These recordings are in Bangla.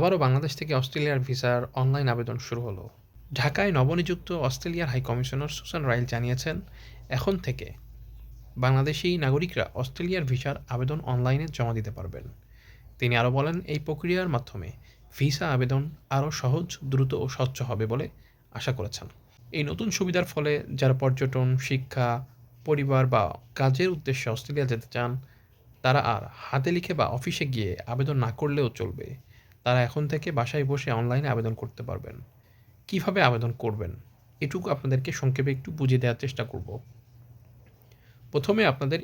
আবারও বাংলাদেশ থেকে অস্ট্রেলিয়ার ভিসার অনলাইন আবেদন শুরু হলো। ঢাকায় নবনিযুক্ত অস্ট্রেলিয়ার হাই কমিশনার সুসান রাইল জানিয়েছেন, এখন থেকে বাংলাদেশি নাগরিকরা অস্ট্রেলিয়ার ভিসার আবেদন অনলাইনে জমা দিতে পারবেন। তিনি আরও বলেন, এই প্রক্রিয়ার মাধ্যমে ভিসা আবেদন আরও সহজ, দ্রুত ও স্বচ্ছ হবে বলে আশা করেছেন। এই নতুন সুবিধার ফলে যারা পর্যটন, শিক্ষা, পরিবার বা কাজের উদ্দেশ্যে অস্ট্রেলিয়া যেতে চান, তারা আর হাতে লিখে বা অফিসে গিয়ে আবেদন না করলেও চলবে। তারা এখন থেকে বাসায় বসে অনলাইনে আবেদন করতে পারবেন। কীভাবে আবেদন করবেন? এটুকু আপনাদেরকে সংক্ষেপে একটু বুঝিয়ে দেওয়ার চেষ্টা করব। প্রথমে আপনাদের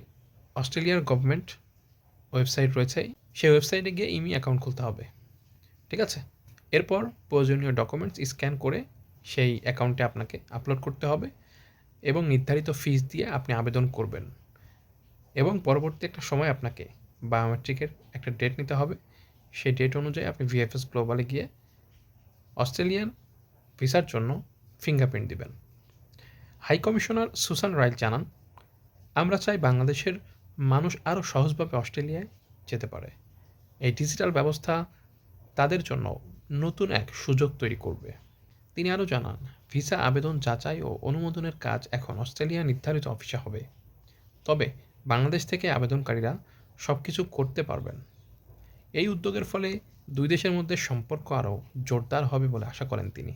অস্ট্রেলিয়ার গভর্নমেন্ট ওয়েবসাইট রয়েছে। সেই ওয়েবসাইটে গিয়ে ইমি অ্যাকাউন্ট খুলতে হবে। ঠিক আছে? এরপর প্রয়োজনীয় ডকুমেন্টস স্ক্যান করে সেই অ্যাকাউন্টে আপনাকে আপলোড করতে হবে এবং নির্ধারিত ফিস দিয়ে আপনি আবেদন করবেন। এবং পরবর্তী একটা সময় আপনাকে বায়োমেট্রিকের একটা ডেট নিতে হবে। সেই ডেট অনুযায়ী আপনি ভিএফএস গ্লোবালে গিয়ে অস্ট্রেলিয়ান ভিসার জন্য ফিঙ্গারপ্রিন্ট দিবেন। হাই কমিশনার সুসান রাইল জানান, আমরা চাই বাংলাদেশের মানুষ আরও সহজভাবে অস্ট্রেলিয়ায় যেতে পারে। এই ডিজিটাল ব্যবস্থা তাদের জন্য নতুন এক সুযোগ তৈরি করবে। তিনি আরও জানান, ভিসা আবেদন যাচাই ও অনুমোদনের কাজ এখন অস্ট্রেলিয়া নির্ধারিত অফিসে হবে। তবে বাংলাদেশ থেকে আবেদনকারীরা সব কিছু করতে পারবেন। এই উদ্যোগের ফলে দুই দেশের মধ্যে সম্পর্ক আরও জোরদার হবে বলে আশা করেন তিনি।